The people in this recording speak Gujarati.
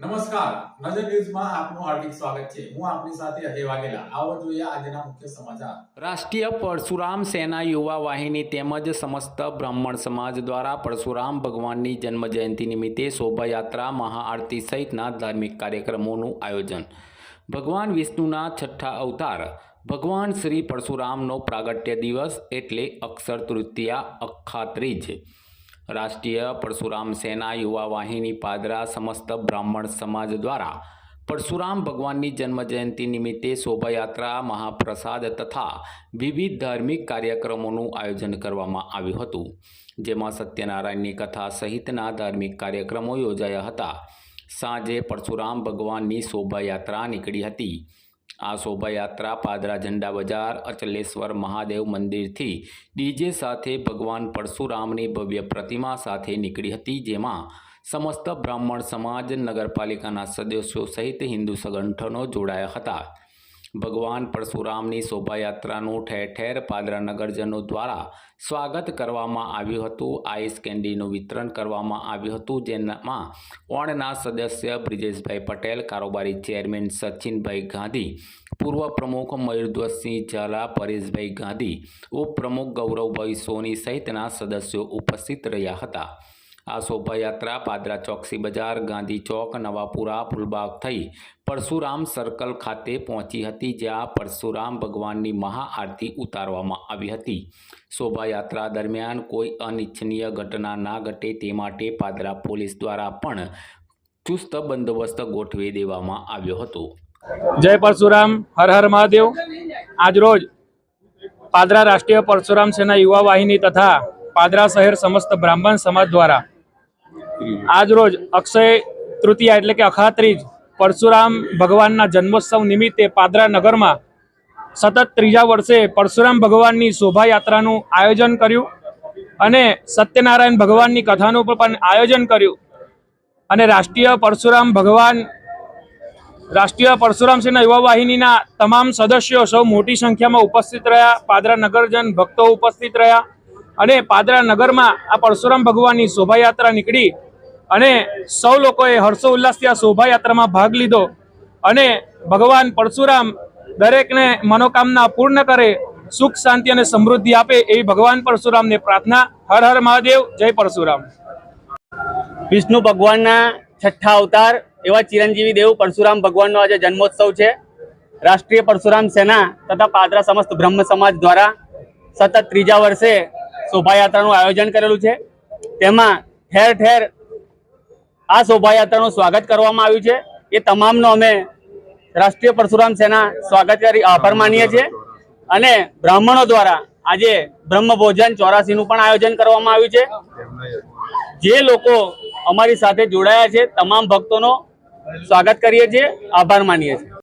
નમસ્કાર. નજર ન્યૂઝમાં આપનું હાર્દિક સ્વાગત છે. હું આપની સાથે અજય વાઘેલા. આવો જોઈએ આજના મુખ્ય સમાચાર. રાષ્ટ્રીય પરશુરામ સેના યુવા વાહિની તેમજ સમસ્ત બ્રાહ્મણ સમાજ દ્વારા પરશુરામ ભગવાનની જન્મજયંતિ નિમિત્તે શોભાયાત્રા, મહાઆરતી સહિતના ધાર્મિક કાર્યક્રમોનું આયોજન. ભગવાન વિષ્ણુના છઠ્ઠા અવતાર. ભગવાન શ્રી પરશુરામનો પ્રાગટ્ય દિવસ એટલે અક્ષર તૃતીયા અખાત્રીજ. રાષ્ટ્રીય પરશુરામ સેના, યુવા વાહિની, પાદરા સમસ્ત બ્રાહ્મણ સમાજ દ્વારા પરશુરામ ભગવાનની જન્મજયંતિ નિમિત્તે શોભાયાત્રા, મહાપ્રસાદ તથા વિવિધ ધાર્મિક કાર્યક્રમોનું આયોજન કરવામાં આવ્યું હતું. જેમાં સત્યનારાયણની કથા સહિતના ધાર્મિક કાર્યક્રમો યોજાયા હતા. સાંજે પરશુરામ ભગવાનની શોભાયાત્રા નીકળી હતી. આ શોભાયાત્રા પાદરા ઝંડા બજાર, અચલેશ્વર મહાદેવ મંદિરથી ડીજે સાથે ભગવાન પરશુરામની ભવ્ય પ્રતિમા સાથે નીકળી હતી, જેમાં સમસ્ત બ્રાહ્મણ સમાજ, નગરપાલિકાના સદસ્યો સહિત હિન્દુ સંગઠનો જોડાયા હતા. ભગવાન પરશુરામની શોભાયાત્રાનું ઠેર ઠેર પાદરા નગરજનો દ્વારા સ્વાગત કરવામાં આવ્યું હતું. આઈસ કેન્ડીનું વિતરણ કરવામાં આવ્યું હતું, જેમાં ઓણના સદસ્ય બ્રિજેશભાઈ પટેલ, કારોબારી ચેરમેન સચિનભાઈ ગાંધી, પૂર્વ પ્રમુખ મયુરધ્વજસિંહ ઝાલા, પરેશભાઈ ગાંધી, ઉપપ્રમુખ ગૌરવભાઈ સોની સહિતના સદસ્યો ઉપસ્થિત રહ્યા હતા. આ શોભાયાત્રા પાદરા ચોકસી બજાર, ગાંધી ચોક, નવાપુરા, ફૂલબાગ થઈ પરશુરામ સર્કલ ખાતે પહોંચી હતી, જ્યાં પરશુરામ ભગવાનની મહાઆરતી ઉતારવામાં આવી હતી. શોભાયાત્રા દરમિયાન કોઈ અનિચ્છનીય ઘટના ના ઘટે તે માટે પાદરા પોલીસ દ્વારા પણ ચુસ્ત બંદોબસ્ત ગોઠવી દેવામાં આવ્યો હતો. જય પરશુરામ, હર હર મહાદેવ. આજરોજ પાદરા રાષ્ટ્રીય પરશુરામ સેના યુવા વાહિની તથા પાદરા શહેર સમસ્ત બ્રાહ્મણ સમાજ દ્વારા આજરોજ અક્ષય તૃતીયા એટલે કે અખાત્રીજ પરશુરામ ભગવાનના જન્મોત્સવ નિમિત્તે પાદરા નગરમાં સતત ત્રીજા વર્ષે પરશુરામ ભગવાનની શોભાયાત્રાનું આયોજન કર્યું અને સત્યનારાયણ ભગવાનની કથાનું પણ આયોજન કર્યું. અને રાષ્ટ્રીય પરશુરામ ભગવાન, રાષ્ટ્રીય પરશુરામ સેના યુવા વાહિનીના તમામ સદસ્યો સૌ મોટી સંખ્યામાં ઉપસ્થિત રહ્યા, પાદરા નગરજન ભક્તો ઉપસ્થિત રહ્યા અને પાદરા નગરમાં આ પરશુરામ ભગવાનની શોભાયાત્રા નીકળી. અને સૌ લોકોએ હર્ષો ઉલ્લાસથી આ શોભાયાત્રામાં ભાગ લીધો અને ભગવાન પરશુરામ દરેકને મનોકામના પૂર્ણ કરે, સુખ, શાંતિ અને સમૃદ્ધિ આપે એવી ભગવાન પરશુરામને પ્રાર્થના. હર હર મહાદેવ, જય પરશુરામ. વિષ્ણુ ભગવાનના છઠ્ઠા અવતાર એવા ચિરંજીવી દેવ પરશુરામ ભગવાનનો આજે જન્મોત્સવ છે. રાષ્ટ્રીય પરશુરામ સેના તથા પાદરા સમસ્ત બ્રહ્મ સમાજ દ્વારા સતત ત્રીજા વર્ષે શોભાયાત્રાનું આયોજન કરેલું છે. તેમાં ઠેર ઠેર આ શોભાયાત્રાનું સ્વાગત કરવામાં આવ્યું છે. એ તમામનો અમે રાષ્ટ્રીય પરશુરામ સેના સ્વાગત કરી આભાર માનીએ છીએ. અને બ્રાહ્મણો દ્વારા આજે બ્રહ્મ ભોજન ચોરાસીનું પણ આયોજન કરવામાં આવ્યું છે. જે લોકો અમારી સાથે જોડાયા છે, તમામ ભક્તોનો સ્વાગત કરીએ છીએ. આભાર માનીએ છીએ.